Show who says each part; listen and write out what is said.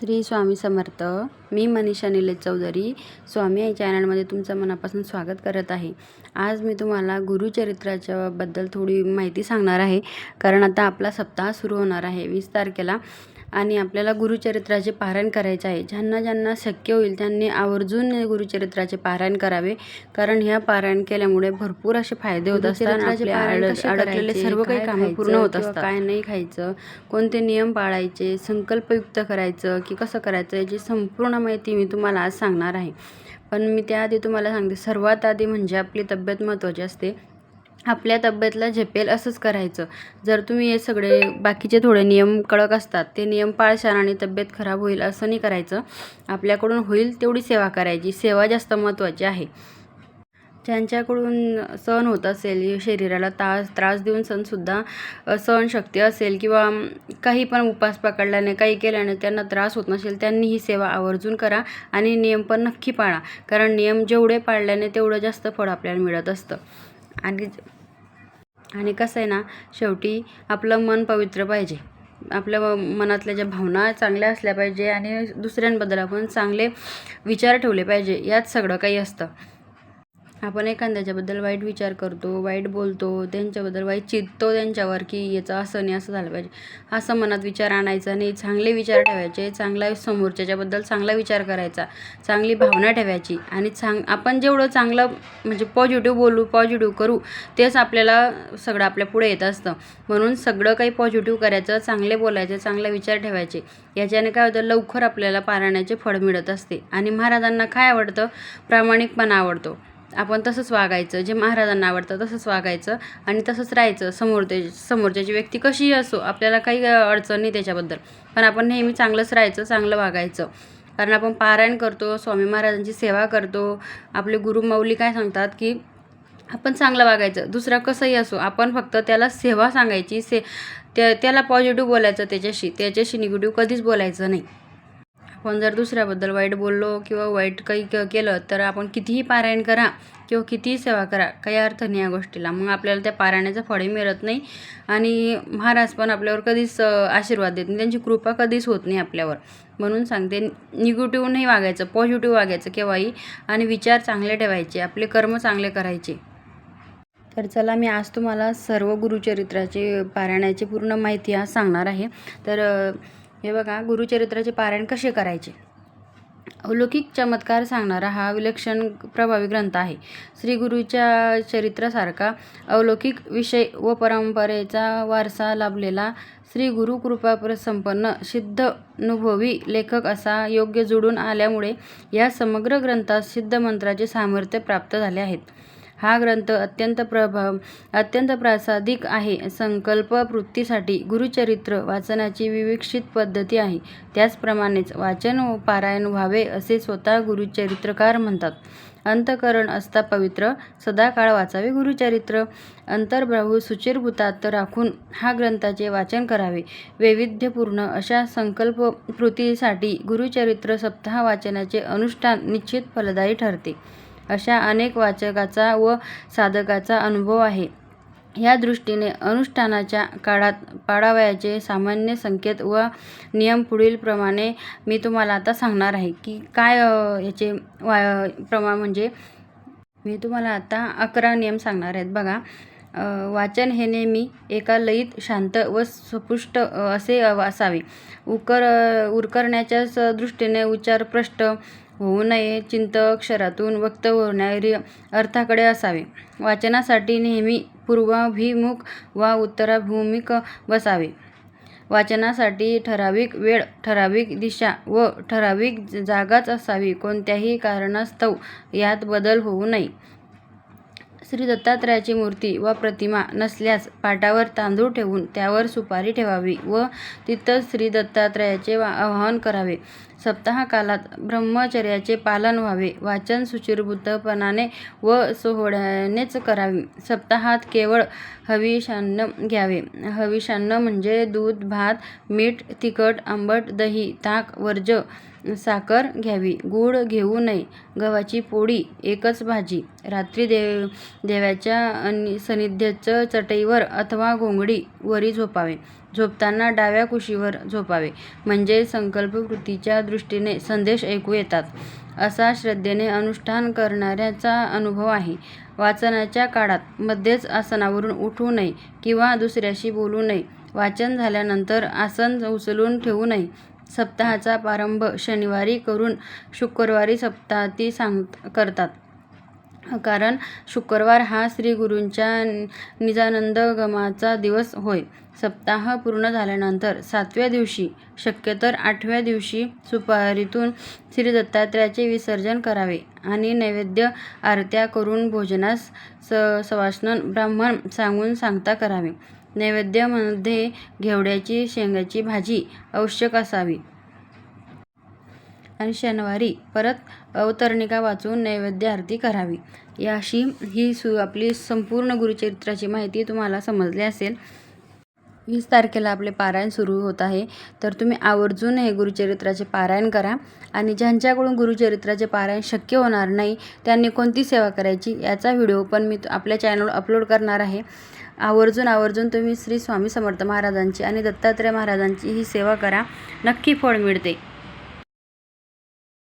Speaker 1: श्री स्वामी समर्थ मी मनीषा निलेश चौधरी स्वामी या चॅनलमध्ये तुमचं मनापासून स्वागत करत आहे. आज मी तुम्हाला गुरुचरित्राच्या बद्दल थोडी माहिती सांगणार आहे. कारण आता आपला सप्ताह सुरू होणार आहे. वीस तारखेला आणि आपल्याला गुरुचरित्राचे पारायण करायचे आहे. ज्यांना ज्यांना शक्य होईल त्यांनी आवर्जून गुरुचरित्राचे पारायण करावे. कारण ह्या पारायण केल्यामुळे भरपूर असे फायदे होत असतात. अडकलेले सर्व काही कामे पूर्ण होत असतात. काय नाही खायचं? कोणते नियम पाळायचे? संकल्पयुक्त करायचं की कसं करायचं? याची संपूर्ण माहिती मी तुम्हाला आज सांगणार आहे. पण मी त्याआधी तुम्हाला सांगते. सर्वात आधी म्हणजे आपली तब्येत महत्त्वाची असते. आपल्या तब्येतला झेपेल असंच करायचं. जर तुम्ही हे सगळे बाकीचे थोडे नियम कडक असतात ते नियम पाळशान आणि तब्येत खराब होईल असं नाही करायचं. आपल्याकडून होईल तेवढी सेवा करायची. सेवा जास्त महत्त्वाची आहे. ज्यांच्याकडून सहन होत असेल शरीराला त्रास त्रास देऊन सणसुद्धा सहनशक्ती असेल किंवा काही पण उपास पकडल्याने काही केल्याने त्यांना त्रास होत नसेल त्यांनी ही सेवा आवर्जून करा आणि नियम पण नक्की पाळा. कारण नियम जेवढे पाळल्याने तेवढं जास्त फळ आपल्याला मिळत असतं. आणि आणि कसं आहे ना शेवटी आपलं मन पवित्र पाहिजे. आपल्या मनातल्या ज्या भावना चांगल्या असल्या पाहिजे आणि दुसऱ्यांबद्दल आपण चांगले विचार ठेवले पाहिजे. यात सगळं काही असतं. आपण एखाद्याच्याबद्दल वाईट विचार करतो वाईट बोलतो त्यांच्याबद्दल वाईट चिततो त्यांच्यावर की याचं असं नाही असं झालं पाहिजे. असं मनात विचार आणायचा नाही चांगले विचार ठेवायचे चांगला समोरच्याच्याबद्दल चांगला विचार करायचा चांगली भावना ठेवायची आणि चांग आपण जेवढं चांगलं म्हणजे पॉझिटिव्ह बोलू पॉझिटिव्ह करू तेच आपल्याला सगळं आपल्या पुढे येत असतं. म्हणून सगळं काही पॉझिटिव्ह करायचं चांगले बोलायचे चांगले विचार ठेवायचे. याच्याने काय होतं लवकर आपल्याला पारायणाचे फळ मिळत असते आणि महाराजांना काय आवडतं? प्रामाणिकपणा आवडतो. आपण तसंच वागायचं जे महाराजांना आवडतं तसंच वागायचं आणि तसंच राहायचं. समोर ते समोरच्याची व्यक्ती कशीही असो आपल्याला काही अडचण नाही त्याच्याबद्दल. पण आपण नेहमी चांगलंच राहायचं चांगलं वागायचं. कारण आपण पारायण करतो स्वामी महाराजांची सेवा करतो. आपले गुरु काय सांगतात की आपण चांगलं वागायचं दुसरा कसंही असो आपण फक्त त्याला सेवा सांगायची से त्या त्याला पॉझिटिव्ह बोलायचं त्याच्याशी त्याच्याशी निगेटिव्ह कधीच बोलायचं नाही. आपण जर दुसऱ्याबद्दल वाईट बोललो किंवा वाईट काही क केलं तर आपण कितीही पारायण करा किंवा कितीही सेवा करा काही अर्थ नाही या गोष्टीला. मग आपल्याला त्या पारायणाचं फळे मिळत नाही आणि महाराज पण आपल्यावर कधीच आशीर्वाद देत नाही. त्यांची कृपा कधीच होत नाही आपल्यावर. म्हणून सांगते निगेटिव्ह नाही वागायचं पॉझिटिव्ह वागायचं केव्हाही आणि विचार चांगले ठेवायचे आपले कर्म चांगले करायचे. तर चला मी आज तुम्हाला सर्व गुरुचरित्राचे पारायणाची पूर्ण माहिती आज सांगणार आहे. तर हे बघा गुरुचरित्राचे पारायण कसे करायचे? अलौकिक चमत्कार सांगणारा हा विलक्षण प्रभावी ग्रंथ आहे. श्री गुरुच्या चरित्रासारखा अलौकिक विषय व परंपरेचा वारसा लाभलेला श्री गुरु कृपा संपन्न सिद्ध अनुभवी लेखक असा योग्य जुळून आल्यामुळे या समग्र ग्रंथात सिद्ध मंत्राचे सामर्थ्य प्राप्त झाले आहेत. हा ग्रंथ अत्यंत प्रभाव अत्यंत प्रासादिक आहे. संकल्पपूर्तीसाठी गुरुचरित्र वाचनाची विविक्षित पद्धती आहे. त्याचप्रमाणेच वाचन व पारायण व्हावे असे स्वतः गुरुचरित्रकार म्हणतात. अंतकरण असता पवित्र सदाकाळ वाचावे गुरुचरित्र. अंतर्बाहू सुचिरभूतात राखून हा ग्रंथाचे वाचन करावे. वैविध्यपूर्ण अशा संकल्पकृतीसाठी गुरुचरित्र सप्ताह वाचनाचे अनुष्ठान निश्चित फलदायी ठरते. अशा अनेक वाचकाचा व साधकाचा अनुभव आहे. या दृष्टीने अनुष्ठानाच्या काळात पाडावयाचे सामान्य संकेत व नियम पुढीलप्रमाणे मी तुम्हाला आता सांगणार आहे की काय याचे वा प्रमाण म्हणजे मी तुम्हाला आता अकरा नियम सांगणार आहेत. बघा वाचन हे नेहमी एका लयीत शांत व सपुष्ट असे असावे. उकर उरकरण्याच्या स- दृष्टीने उच्चार प्रष्ट होऊ नये चिंत अक्षरातून व्यक्त होणारी अर्थाकडे असावे. वाचनासाठी नेहमी पूर्वाभिमुख वा उत्तराभिमुख बसावे. वाचनासाठी ठराविक वेळ ठराविक दिशा व ठराविक जागाच असावी. कोणत्याही कारणास्तव यात बदल होऊ नये. श्री दत्तात्रयाची मूर्ती व प्रतिमा नसल्यास पाटावर तांदूळ ठेवून त्यावर सुपारी ठेवावी व तिथंच श्री दत्तात्रयाचे वा- आवाहन करावे. सप्ताह कालात ब्रह्मचर्याचे पालन व्हावे. वाचन सुचिरभूतपणाने व सोहळ्यानेच करावे. सप्ताहात केवळ हविषान्न घ्यावे. हविषान्न म्हणजे दूध भात मीठ तिखट आंबट दही ताक वर्ज साखर घ्यावी. गूळ घेऊ नये. गव्हाची पोळी एकच भाजी. रात्री देव देवाच्या अनि- चटईवर अथवा घोंगडी वरी झोपावे. झोपताना डाव्या कुशीवर झोपावे. म्हणजे संकल्पकृतीच्या दृष्टीने संदेश ऐकू येतात. असा श्रद्धेने अनुष्ठान करणाऱ्याचा अनुभव आहे. वाचनाच्या काळात मध्येच आसनावरून उठू नये किंवा दुसऱ्याशी बोलू नये. वाचन झाल्यानंतर आसन उचलून ठेवू नये. सप्ताहाचा प्रारंभ शनिवारी करून शुक्रवारी सप्ताहाती सांग करतात. कारण शुक्रवार हा श्री श्रीगुरूंच्या निजानंदगमाचा दिवस होय. सप्ताह पूर्ण झाल्यानंतर सातव्या दिवशी शक्यतर आठव्या दिवशी सुपारीतून श्री दत्तात्रयाचे विसर्जन करावे आणि नैवेद्य आरत्या करून भोजनास स सवाष्ण ब्राह्मण सांगून सांगता करावे. नैवेद्यामध्ये घेवड्याची शेंगाची भाजी आवश्यक असावी. आणि शनिवारी परत अवतरणिका वाचून नैवेद्य आरती करावी. याशी ही सु आपली संपूर्ण गुरुचरित्राची माहिती तुम्हाला समजली असेल. वीस तारखेला आपले पारायण सुरू होत आहे. तर तुम्ही आवर्जून हे गुरुचरित्राचे पारायण करा आणि ज्यांच्याकडून गुरुचरित्राचे पारायण शक्य होणार नाही त्यांनी कोणती सेवा करायची याचा व्हिडिओ पण मी आपल्या चॅनलवर अपलोड करणार आहे. आवर्जून आवर्जून तुम्ही श्री स्वामी समर्थ महाराजांची आणि दत्तात्रय महाराजांची ही सेवा करा. नक्की फळ मिळते.